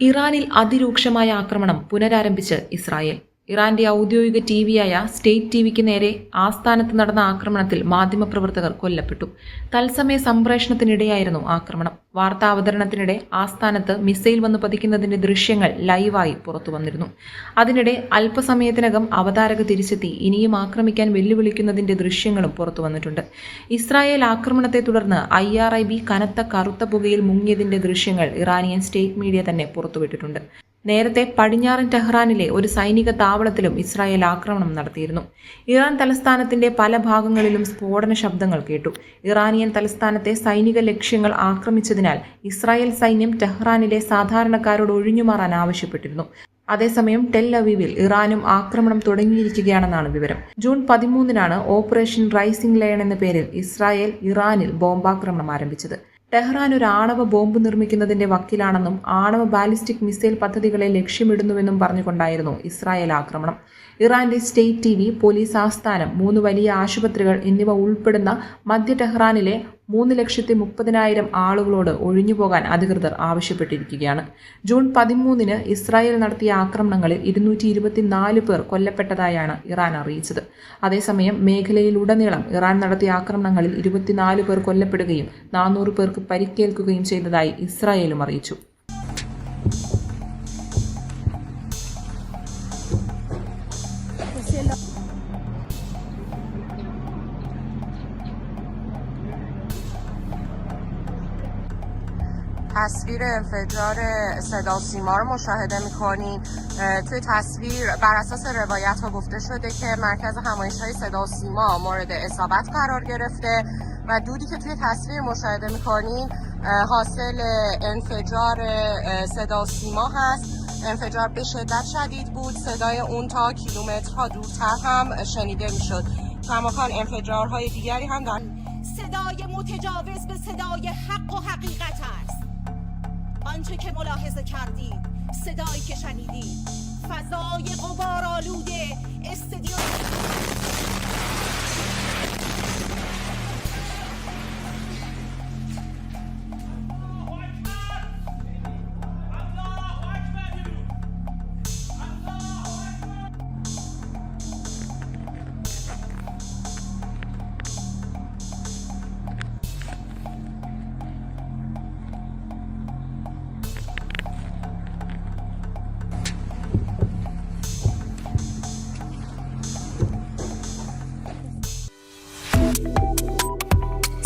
ഇറാനിൽ അതിരൂക്ഷമായ ആക്രമണം പുനരാരംഭിച്ച് ഇസ്രായേൽ. ഇറാന്റെ ഔദ്യോഗിക ടി വിയായ സ്റ്റേറ്റ് ടി വിക്ക് നേരെ ആസ്ഥാനത്ത് നടന്ന ആക്രമണത്തിൽ മാധ്യമപ്രവർത്തകർ കൊല്ലപ്പെട്ടു. തത്സമയ സംപ്രേഷണത്തിനിടെയായിരുന്നു ആക്രമണം. വാർത്താ അവതരണത്തിനിടെ ആസ്ഥാനത്ത് മിസൈൽ വന്ന് പതിക്കുന്നതിന്റെ ദൃശ്യങ്ങൾ ലൈവായി പുറത്തു വന്നിരുന്നു. അതിനിടെ അല്പസമയത്തിനകം അവതാരക തിരിച്ചെത്തി. ഇനിയും ആക്രമിക്കാൻ വെല്ലുവിളിക്കുന്നതിന്റെ ദൃശ്യങ്ങളും പുറത്തു വന്നിട്ടുണ്ട്. ഇസ്രായേൽ ആക്രമണത്തെ തുടർന്ന് ഐ ആർ ഐ ബി കനത്ത കറുത്ത പുകയിൽ മുങ്ങിയതിന്റെ ദൃശ്യങ്ങൾ ഇറാനിയൻ സ്റ്റേറ്റ് മീഡിയ തന്നെ പുറത്തുവിട്ടിട്ടുണ്ട്. നേരത്തെ പടിഞ്ഞാറൻ ടെഹ്റാനിലെ ഒരു സൈനിക താവളത്തിലും ഇസ്രായേൽ ആക്രമണം നടത്തിയിരുന്നു. ഇറാൻ തലസ്ഥാനത്തിന്റെ പല ഭാഗങ്ങളിലും സ്ഫോടന ശബ്ദങ്ങൾ കേട്ടു. ഇറാനിയൻ തലസ്ഥാനത്തെ സൈനിക ലക്ഷ്യങ്ങൾ ആക്രമിച്ചതിനാൽ ഇസ്രായേൽ സൈന്യം ടെഹ്റാനിലെ സാധാരണക്കാരോട് ഒഴിഞ്ഞുമാറാൻ ആവശ്യപ്പെട്ടിരുന്നു. അതേസമയം ടെൽ അവീവിൽ ഇറാനും ആക്രമണം തുടങ്ങിയിരിക്കുകയാണെന്നാണ് വിവരം. ജൂൺ പതിമൂന്നിനാണ് ഓപ്പറേഷൻ റൈസിംഗ് ലയൺ എന്ന പേരിൽ ഇസ്രായേൽ ഇറാനിൽ ബോംബാക്രമണം ആരംഭിച്ചത്. ടെഹ്റാൻ ഒരു ആണവ ബോംബ് നിർമ്മിക്കുന്നതിന്റെ വക്കിലാണെന്നും ആണവ ബാലിസ്റ്റിക് മിസൈൽ പദ്ധതികളെ ലക്ഷ്യമിടുന്നുവെന്നും പറഞ്ഞുകൊണ്ടായിരുന്നു ഇസ്രായേൽ ആക്രമണം. ഇറാന്റെ സ്റ്റേറ്റ് ടി പോലീസ് ആസ്ഥാനം മൂന്ന് വലിയ ആശുപത്രികൾ എന്നിവ ഉൾപ്പെടുന്ന മധ്യ ടെഹ്റാനിലെ മൂന്ന് ലക്ഷത്തി മുപ്പതിനായിരം ആളുകളോട് ഒഴിഞ്ഞുപോകാൻ അധികൃതർ ആവശ്യപ്പെട്ടിരിക്കുകയാണ്. ജൂൺ പതിമൂന്നിന് ഇസ്രായേൽ നടത്തിയ ആക്രമണങ്ങളിൽ ഇരുന്നൂറ്റി ഇരുപത്തിനാല് പേർ കൊല്ലപ്പെട്ടതായാണ് ഇറാൻ അറിയിച്ചത്. അതേസമയം മേഖലയിലുടനീളം ഇറാൻ നടത്തിയ ആക്രമണങ്ങളിൽ ഇരുപത്തിനാല് പേർ കൊല്ലപ്പെടുകയും നാനൂറ് പേർക്ക് പരിക്കേൽക്കുകയും ചെയ്തതായി ഇസ്രായേലും അറിയിച്ചു. تصویر انفجار صدا سیما رو مشاهده می‌کنین توی تصویر بر اساس روایت ها گفته شده که مرکز همایش های صدا سیما مورد اصابت قرار گرفته و دودی که توی تصویر مشاهده می‌کنین حاصل انفجار صدا سیما هست. انفجار به شدت شدید بود. صدای اون تا کیلومترها دورتر هم شنیده می‌شد. کماکان انفجارهای دیگری هم در صدای متجاوز به صدای حق و حقیقت آنچه که ملاحظه کردید صدایی که شنیدید فضای غبارآلوده استدیو